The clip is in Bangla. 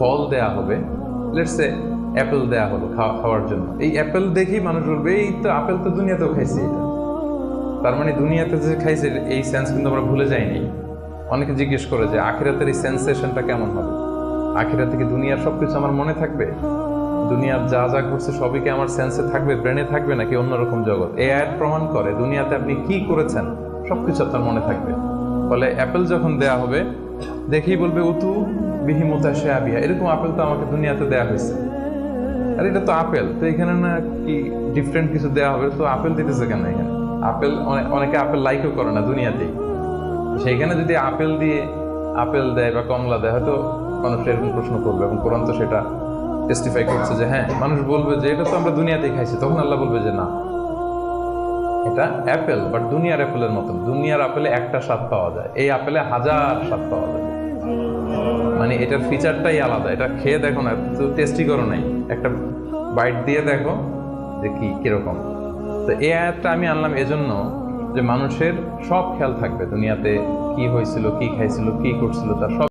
ফল দেয়া হবে লেটসে অ্যাপেল দেয়া হলো খাওয়ার জন্য। এই অ্যাপেল দেখেই মানুষ বলবে, এই তো আপেল তো দুনিয়াতেও খাইছি এটা। তার মানে দুনিয়াতে যে খাইছে, এই সেন্স কিন্তু আমরা ভুলে যাইনি। অনেকে জিজ্ঞেস করে যে, আখিরাতের এই সেন্সেশনটা কেমন হবে? আখিরাতে কি দুনিয়ার সবকিছু আমার মনে থাকবে? দুনিয়ার যা যা ঘটছে সবই কি আমার সেন্সে থাকবে ব্রেনে থাকবে, নাকি অন্যরকম জগৎ? এ আয়াত প্রমাণ করে, দুনিয়াতে আপনি কি করেছেন, সবকিছু আপনার মনে থাকবে। ফলে অ্যাপেল যখন দেয়া হবে, দেখেই বলবে, উতু, বিহিমতা সে আবিয়া এরকম আপেল তো আমাকে দুনিয়াতে দেয়া হয়েছে। আর এটা তো আপেল, তো এখানে না কি ডিফারেন্ট কিছু দেওয়া হবে? তো আপেল দিতেছে কেন এখানে? আপেল অনেকে আপেল লাইকও করে না দুনিয়াতেই। সেইখানে যদি আপেল দিয়ে আপেল দেয় বা কমলা দেয়, হয়তো মানুষ এরকম প্রশ্ন করবে এবং কোরআন তো সেটা টেস্টিফাই করছে যে হ্যাঁ মানুষ বলবে যে, এটা তো আমরা দুনিয়াতেই খাইছি। তখন আল্লাহ বলবে যে, না। এটা অ্যাপেল বাট দুনিয়ার অ্যাপেলের মতন। দুনিয়ার আপেলে একটা স্বাদ পাওয়া যায়, এই আপেলে হাজার স্বাদ পাওয়া যায়। মানে এটার ফিচারটাই আলাদা। এটা খেয়ে দেখো না, তো টেস্টি করো নাই। একটা বাইট দিয়ে দেখো যে কি, কীরকম। তো এই আয়াতটা আমি আনলাম এজন্য যে মানুষের সব খেয়াল থাকবে দুনিয়াতে কি হয়েছিল, কি খাইছিল, কি করছিল, তার সব